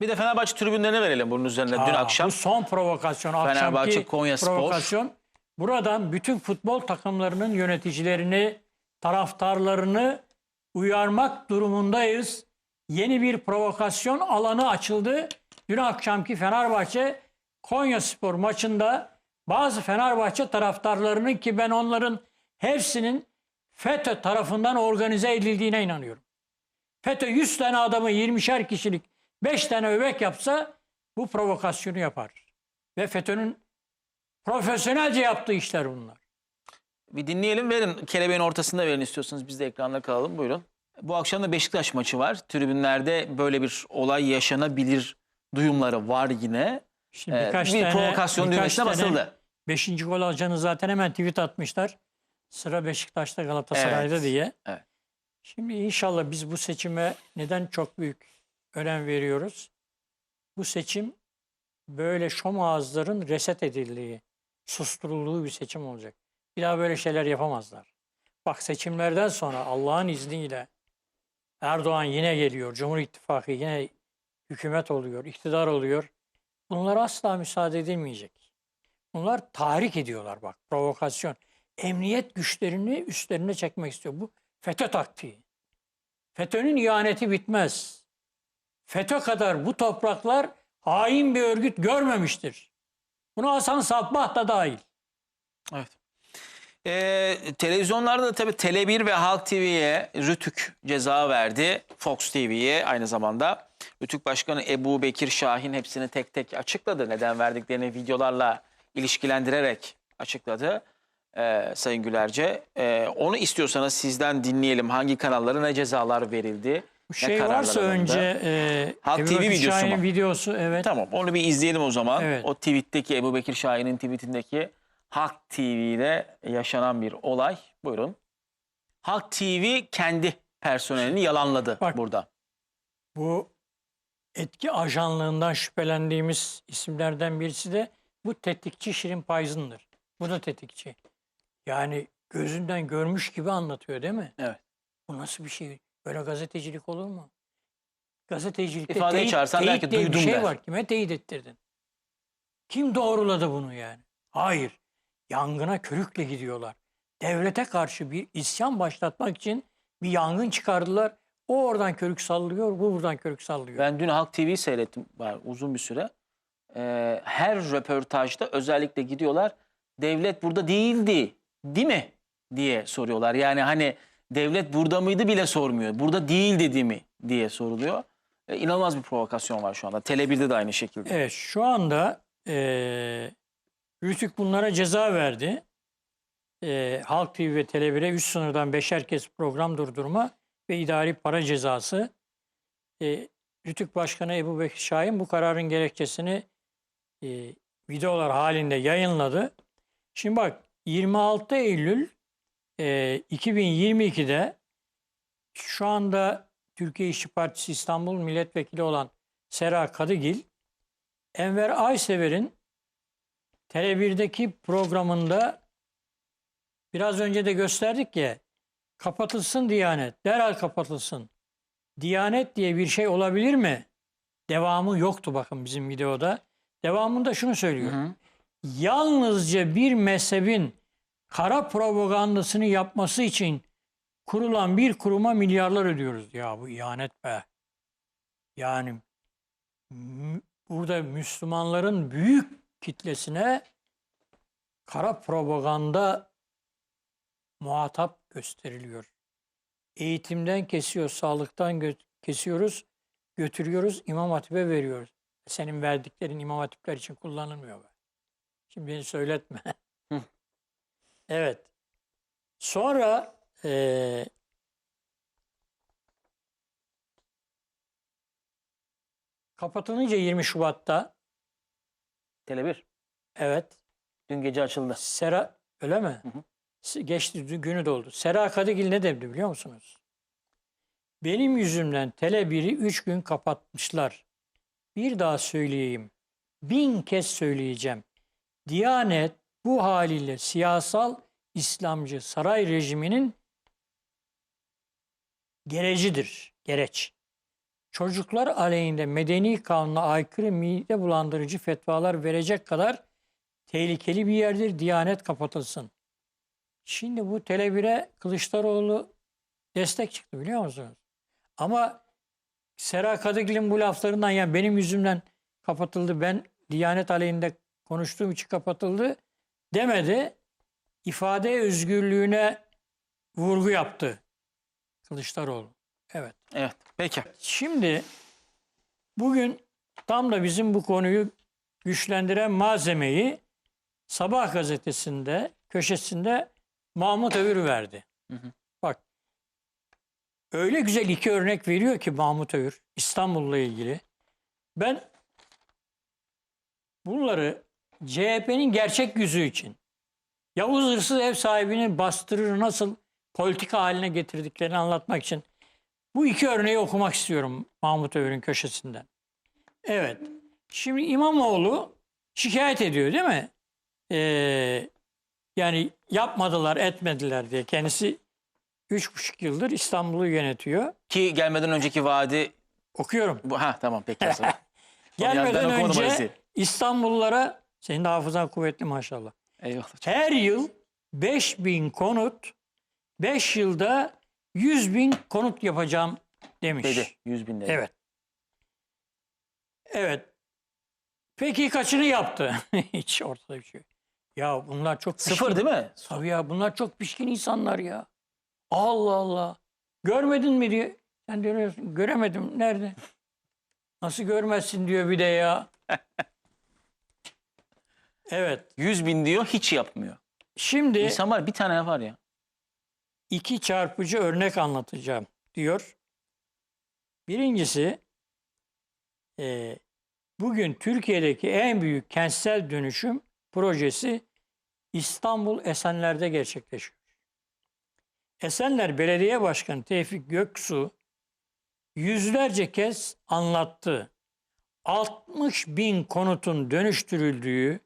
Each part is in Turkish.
Bir de Fenerbahçe tribünlerine verelim bunun üzerine. Dün Aa, akşam Bu son provokasyon. Fenerbahçe, akşamki Konyaspor. provokasyon. Buradan bütün futbol takımlarının yöneticilerini, taraftarlarını uyarmak durumundayız. Yeni bir provokasyon alanı açıldı. Dün akşamki Fenerbahçe Konyaspor maçında bazı Fenerbahçe taraftarlarının ki ben onların hepsinin FETÖ tarafından organize edildiğine inanıyorum. FETÖ 100 tane adamı 20'şer kişilik 5 tane öbek yapsa bu provokasyonu yapar. Ve FETÖ'nün profesyonelce yaptığı işler bunlar. bir dinleyelim verin. Kelebeğin ortasında verin istiyorsanız biz de ekranda kalalım. Buyurun. Bu akşam da Beşiktaş maçı var. Tribünlerde böyle bir olay yaşanabilir duyumları var yine. Şimdi Ee, birkaç bir tane, provokasyon düğmesine basıldı. Beşinci gol alacağını zaten hemen tweet atmışlar. Sıra Beşiktaş'ta Galatasaray'da Evet, diye. evet. Şimdi inşallah biz bu seçime neden çok büyük önem veriyoruz? Bu seçim böyle şom ağızların reset edildiği, susturulduğu bir seçim olacak. Bir daha böyle şeyler yapamazlar. Bak seçimlerden sonra Allah'ın izniyle Erdoğan yine geliyor, Cumhur İttifakı yine hükümet oluyor, iktidar oluyor. Bunlara asla müsaade edilmeyecek. Bunlar tahrik ediyorlar bak, provokasyon. Emniyet güçlerini üstlerine çekmek istiyor. Bu FETÖ taktiği. FETÖ'nün ihaneti bitmez. FETÖ kadar bu topraklar hain bir örgüt görmemiştir. Buna Hasan Sabbah da dahil. Evet. Ee, televizyonlarda da tabii Tele1 ve Halk TV'ye Rütük ceza verdi. Fox TV'ye aynı zamanda. Rütük Başkanı Ebu Bekir Şahin hepsini tek tek açıkladı. Neden verdiklerini videolarla ilişkilendirerek açıkladı. Ee, Sayın Gülerce. Ee, onu istiyorsanız sizden dinleyelim. Hangi kanallara ne cezalar verildi? Şey kararlar varsa alındı? önce e, Halk Ebu TV Bekir videosu Şahin'in mu? videosu evet. Tamam onu bir izleyelim o zaman. Evet. O tweetteki Ebu Bekir Şahin'in tweetindeki Halk TV'de yaşanan bir olay. Buyurun. Halk TV kendi personelini yalanladı Bak. burada. Bu etki ajanlığından şüphelendiğimiz isimlerden birisi de bu tetikçi Şirin Payzın'dır. Bu da tetikçi. Yani gözünden görmüş gibi anlatıyor değil mi? Evet. Bu nasıl bir şey? Böyle gazetecilik olur mu? Gazetecilikte İfadeye teyit, çağırsan teyit der ki, diye bir "Duydum" şey der. var. Kime teyit ettirdin? Kim doğruladı bunu yani? Hayır. Yangına körükle gidiyorlar. Devlete karşı bir isyan başlatmak için bir yangın çıkardılar. O oradan körük sallıyor, bu buradan körük sallıyor. Ben dün Halk TV'yi seyrettim var uzun bir süre. Ee, her röportajda özellikle gidiyorlar. Devlet burada değildi değil mi diye soruyorlar. Yani hani devlet burada mıydı bile sormuyor. Burada değil dedi mi diye soruluyor. Ee, inanılmaz bir provokasyon var şu anda. Tele1'de de aynı şekilde. Evet şu anda eee Rütük bunlara ceza verdi. Eee Halk TV ve Tele1'e üst sınırdan beşer kez program durdurma ve idari para cezası. Eee Rütük Başkanı Ebu Bekir Şahin bu kararın gerekçesini eee, videolar halinde yayınladı. Şimdi bak 26 Eylül eee 2022'de şu anda Türkiye İşçi Partisi İstanbul Milletvekili olan Sera Kadıgil Enver Aysever'in Tele1'deki programında biraz önce de gösterdik ya kapatılsın Diyanet, derhal kapatılsın. Diyanet diye bir şey olabilir mi? Devamı yoktu bakın bizim videoda. Devamında şunu söylüyor. Hı hı. Yalnızca bir mezhebin kara propagandasını yapması için kurulan bir kuruma milyarlar ödüyoruz. Ya bu ihanet be. Yani burada Müslümanların büyük kitlesine kara propaganda muhatap gösteriliyor. Eğitimden kesiyor, sağlıktan gö- kesiyoruz, götürüyoruz, İmam Hatip'e veriyoruz. Senin verdiklerin İmam Hatipler için kullanılmıyor be. Şimdi beni söyletme. Evet. Sonra eee kapatılınca 20 Şubat'ta Tele1 evet dün gece açıldı. Sera öyle mi? Hı hı. Se- Geçti dü- günü doldu. Sera Kadıgil ne dedi biliyor musunuz? Benim yüzümden Tele1'i 3 gün kapatmışlar. Bir daha söyleyeyim. Bin kez söyleyeceğim. Diyanet bu haliyle siyasal İslamcı saray rejiminin gerecidir. Gereç. çocuklar aleyhinde medeni kanuna aykırı mide bulandırıcı fetvalar verecek kadar tehlikeli bir yerdir. Diyanet kapatılsın. Şimdi bu Tele1'e Kılıçdaroğlu destek çıktı biliyor musunuz? Ama Sera Kadıgil'in bu laflarından yani benim yüzümden kapatıldı. Ben Diyanet aleyhinde konuştuğum için kapatıldı demedi. İfade özgürlüğüne vurgu yaptı Kılıçdaroğlu. Evet. Evet. Peki. Şimdi bugün tam da bizim bu konuyu güçlendiren malzemeyi Sabah gazetesinde köşesinde Mahmut Övür verdi. Hı hı. Bak öyle güzel iki örnek veriyor ki Mahmut Övür İstanbul'la ilgili. Ben bunları CHP'nin gerçek yüzü için Yavuz hırsız ev sahibini bastırır nasıl politika haline getirdiklerini anlatmak için bu iki örneği okumak istiyorum Mahmut Övür'ün köşesinden. Evet. Şimdi İmamoğlu şikayet ediyor değil mi? Ee, yani yapmadılar, etmediler diye. Kendisi üç buçuk yıldır İstanbul'u yönetiyor. Ki gelmeden önceki vaadi Okuyorum. bu. Ha tamam peki. Gelmeden önce. İstanbullulara, senin de hafızan kuvvetli maşallah. Eyvallah. Her yıl 5000 konut, 5 yılda 100 bin konut yapacağım demiş. Dedi. 100 bin dedi. Evet. Evet. Peki kaçını yaptı? Hiç ortada bir şey. yok. Ya bunlar çok pişkin. Sıfır değil mi? Tabii ya bunlar çok pişkin insanlar ya. Allah Allah. Görmedin mi diye. Sen diyorsun göremedim. Nerede? Nasıl görmezsin diyor bir de ya. evet. 100 bin diyor hiç yapmıyor. Şimdi İnsan var bir tane yapar ya. iki çarpıcı örnek anlatacağım diyor. Birincisi e, bugün Türkiye'deki en büyük kentsel dönüşüm projesi İstanbul Esenler'de gerçekleşiyor. Esenler Belediye Başkanı Tevfik Göksu yüzlerce kez anlattı. 60 bin konutun dönüştürüldüğü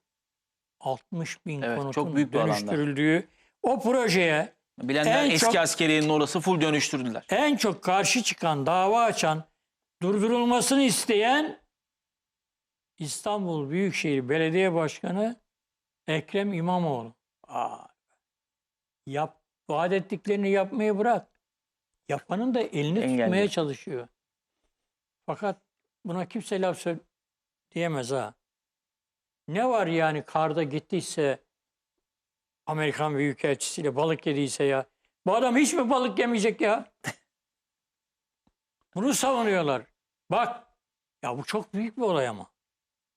60 bin Evet, çok konutun büyük bir alanda. dönüştürüldüğü o projeye Bilenler En eski çok- askeriyenin orası full dönüştürdüler. en çok karşı çıkan, dava açan, durdurulmasını isteyen İstanbul Büyükşehir Belediye Başkanı Ekrem İmamoğlu. Aa, yap, vaat ettiklerini yapmayı bırak. Yapanın da elini Engelliyor. tutmaya çalışıyor. Fakat buna kimse laf söyle diyemez ha. Ne var yani karda gittiyse Amerikan Büyükelçisiyle balık yediyse ya. Bu adam hiç mi balık yemeyecek ya? Bunu savunuyorlar. Bak ya bu çok büyük bir olay ama.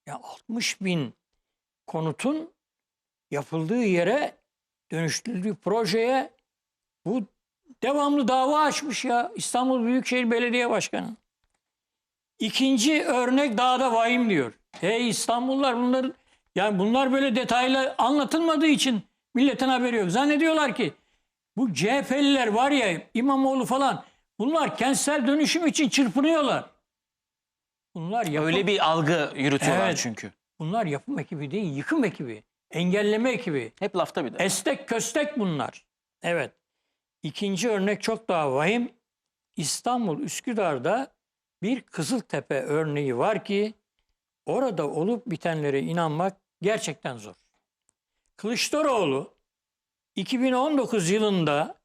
Ya 60 bin konutun yapıldığı yere dönüştürüldüğü projeye bu devamlı dava açmış ya İstanbul Büyükşehir Belediye Başkanı. İkinci örnek daha da vahim diyor. Hey İstanbullular bunların yani bunlar böyle detaylı anlatılmadığı için milletin haberi yok. Zannediyorlar ki bu CHP'liler var ya İmamoğlu falan bunlar kentsel dönüşüm için çırpınıyorlar. Bunlar yapım, Öyle bir algı yürütüyorlar Evet. çünkü. bunlar yapım ekibi değil, yıkım ekibi, engelleme ekibi. Hep lafta bir de. Estek köstek bunlar. Evet. İkinci örnek çok daha vahim. İstanbul Üsküdar'da bir Kızıltepe örneği var ki orada olup bitenlere inanmak gerçekten zor. Kılıçdaroğlu 2019 yılında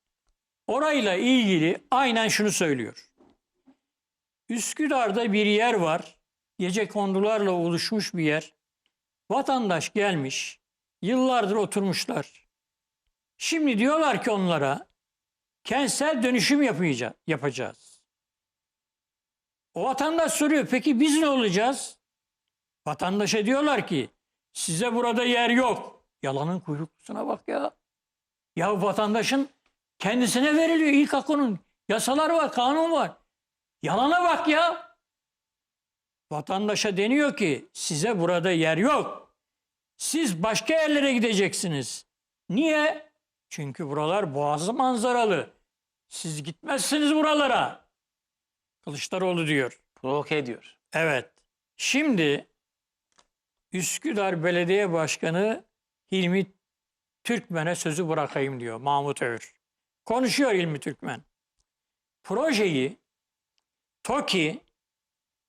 orayla ilgili aynen şunu söylüyor. Üsküdar'da bir yer var. Gece kondularla oluşmuş bir yer. Vatandaş gelmiş. Yıllardır oturmuşlar. Şimdi diyorlar ki onlara kentsel dönüşüm yapacağız. O vatandaş soruyor peki biz ne olacağız? Vatandaşa diyorlar ki size burada yer yok. Yalanın kuyruklusuna bak ya. Ya vatandaşın kendisine veriliyor ilk hak onun. Yasalar var, kanun var. Yalana bak ya. Vatandaşa deniyor ki size burada yer yok. Siz başka yerlere gideceksiniz. Niye? Çünkü buralar boğazı manzaralı. Siz gitmezsiniz buralara. Kılıçdaroğlu diyor. Provoke ediyor. Evet. Şimdi Üsküdar Belediye Başkanı Hilmi Türkmen'e sözü bırakayım diyor Mahmut Övür. Konuşuyor Hilmi Türkmen. Projeyi TOKİ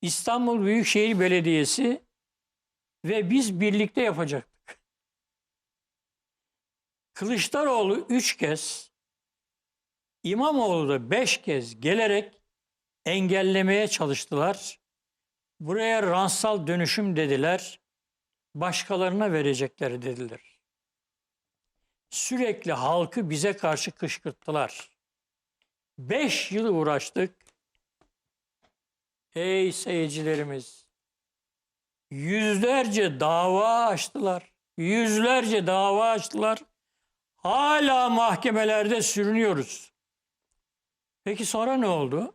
İstanbul Büyükşehir Belediyesi ve biz birlikte yapacaktık. Kılıçdaroğlu üç kez, İmamoğlu da beş kez gelerek engellemeye çalıştılar. Buraya ransal dönüşüm dediler. Başkalarına verecekleri dediler. Sürekli halkı bize karşı kışkırttılar. Beş yıl uğraştık. Ey seyircilerimiz! Yüzlerce dava açtılar. Yüzlerce dava açtılar. Hala mahkemelerde sürünüyoruz. Peki sonra ne oldu?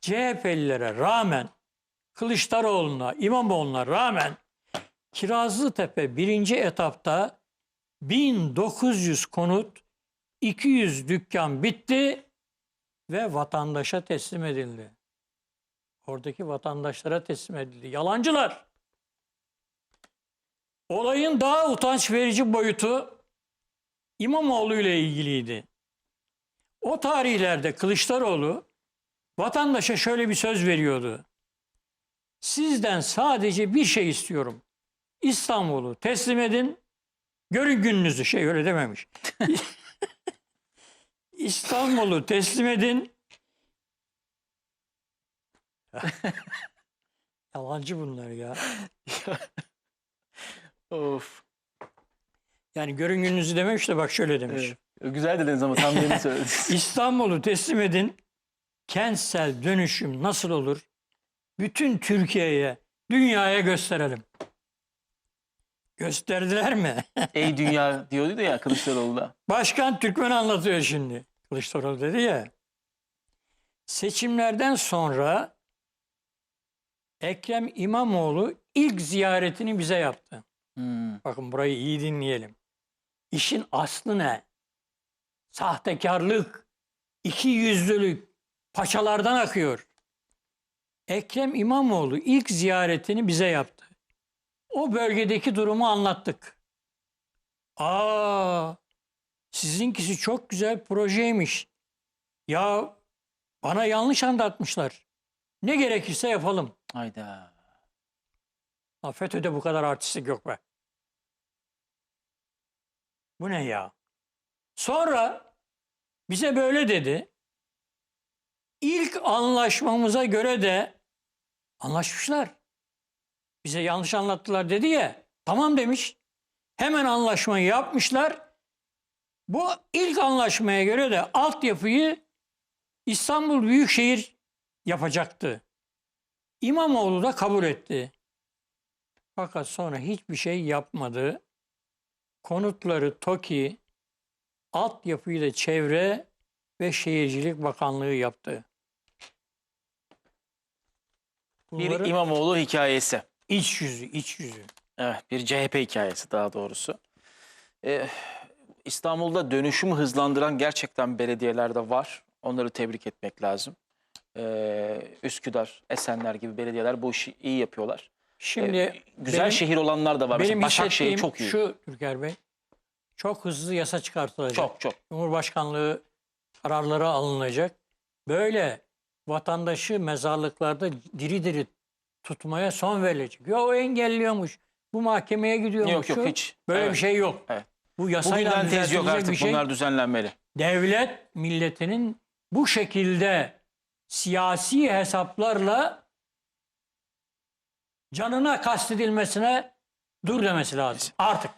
CHP'lilere rağmen, Kılıçdaroğlu'na, İmamoğlu'na rağmen Kirazlıtepe birinci etapta 1900 konut, 200 dükkan bitti ve vatandaşa teslim edildi. Oradaki vatandaşlara teslim edildi. Yalancılar. Olayın daha utanç verici boyutu İmamoğlu ile ilgiliydi. O tarihlerde Kılıçdaroğlu vatandaşa şöyle bir söz veriyordu. Sizden sadece bir şey istiyorum. İstanbul'u teslim edin. Görün gününüzü. Şey öyle dememiş. İstanbul'u teslim edin. Yalancı bunlar ya. Of. Yani görün gününüzü dememiş de bak şöyle demiş. Evet. Güzel dediniz ama tam yeni söylediniz. İstanbul'u teslim edin. Kentsel dönüşüm nasıl olur? Bütün Türkiye'ye, dünyaya gösterelim. Gösterdiler mi? Ey dünya diyordu ya Kılıçdaroğlu da. Başkan Türkmen anlatıyor şimdi. Kılıçdaroğlu dedi ya. Seçimlerden sonra Ekrem İmamoğlu ilk ziyaretini bize yaptı. Hmm. Bakın burayı iyi dinleyelim. İşin aslı ne? Sahtekarlık, iki yüzlülük paçalardan akıyor. Ekrem İmamoğlu ilk ziyaretini bize yaptı. O bölgedeki durumu anlattık. Aa, sizinkisi çok güzel projeymiş. Ya bana yanlış anlatmışlar. Ne gerekirse yapalım. Hayda. Ha, FETÖ'de bu kadar artistlik yok be. Bu ne ya? Sonra bize böyle dedi. İlk anlaşmamıza göre de anlaşmışlar. Bize yanlış anlattılar dedi ya. Tamam demiş. Hemen anlaşmayı yapmışlar. Bu ilk anlaşmaya göre de altyapıyı İstanbul Büyükşehir yapacaktı. İmamoğlu da kabul etti. Fakat sonra hiçbir şey yapmadı. Konutları TOKİ, altyapıyı da Çevre ve Şehircilik Bakanlığı yaptı. Bir Bunların İmamoğlu hikayesi. İç yüzü, iç yüzü. Evet bir CHP hikayesi daha doğrusu. Ee, İstanbul'da dönüşümü hızlandıran gerçekten belediyeler de var. Onları tebrik etmek lazım. Ee, Üsküdar, Esenler gibi belediyeler bu işi iyi yapıyorlar. Şimdi Ee, güzel benim- şehir olanlar da var. Benim Başakşehir çok iyi. şu Türker Bey, çok hızlı yasa çıkartılacak. Çok çok. Cumhurbaşkanlığı kararları alınacak. Böyle vatandaşı mezarlıklarda diri diri tutmaya son verilecek. Ya o engelliyormuş. Bu mahkemeye gidiyormuş. Yok yok hiç. Böyle Evet. bir şey yok. Evet. Bu yasayla Bugünden tez yok artık şey. bunlar düzenlenmeli. Devlet milletinin bu şekilde siyasi hesaplarla canına kastedilmesine dur demesi lazım. Artık.